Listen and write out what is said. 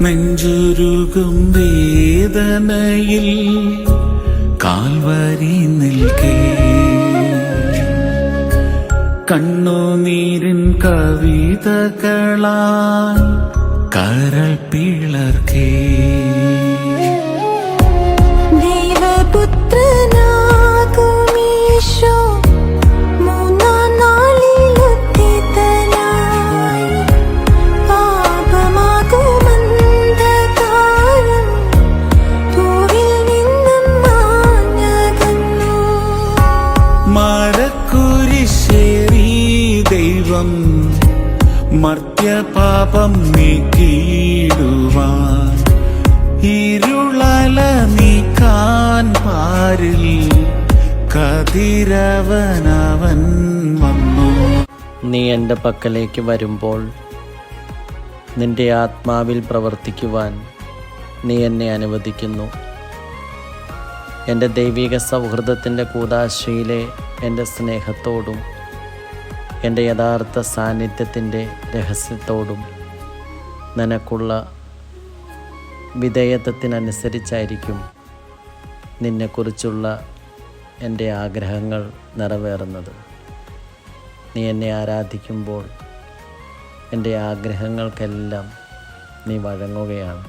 നെഞ്ചുരുകും വേദനയിൽ കാൽവരി നിൽക്കേ. കണ്ണുനീരിൻ കവിതകളാൽ കരൾ പിളർക്കേ. മരക്കുരിശേറി ദൈവം മർത്യപാപം നീക്കിയിടുവാൻ. ഇരുളല നീക്കാൻ പാരിൽ കതിരവനവൻ വന്നു. നീ എന്റെ പക്കലേക്ക് വരുമ്പോൾ നിന്റെ ആത്മാവിൽ പ്രവർത്തിക്കുവാൻ നീ എന്നെ അനുവദിക്കുന്നു. എന്റെ ദൈവിക സൗഹൃദത്തിന്റെ കൂതാശയിലെ എന്റെ സ്നേഹത്തോടും എന്റെ യഥാർത്ഥ സാന്നിധ്യത്തിന്റെ രഹസ്യത്തോടും നിനക്കുള്ള വിധേയത്വത്തിനനുസരിച്ചായിരിക്കും നിന്നെക്കുറിച്ചുള്ള എന്റെ ആഗ്രഹങ്ങൾ നിറവേറുന്നത്. നീ എന്നെ ആരാധിക്കുമ്പോൾ എന്റെ ആഗ്രഹങ്ങൾക്കെല്ലാം നീ വഴങ്ങുകയാണ്.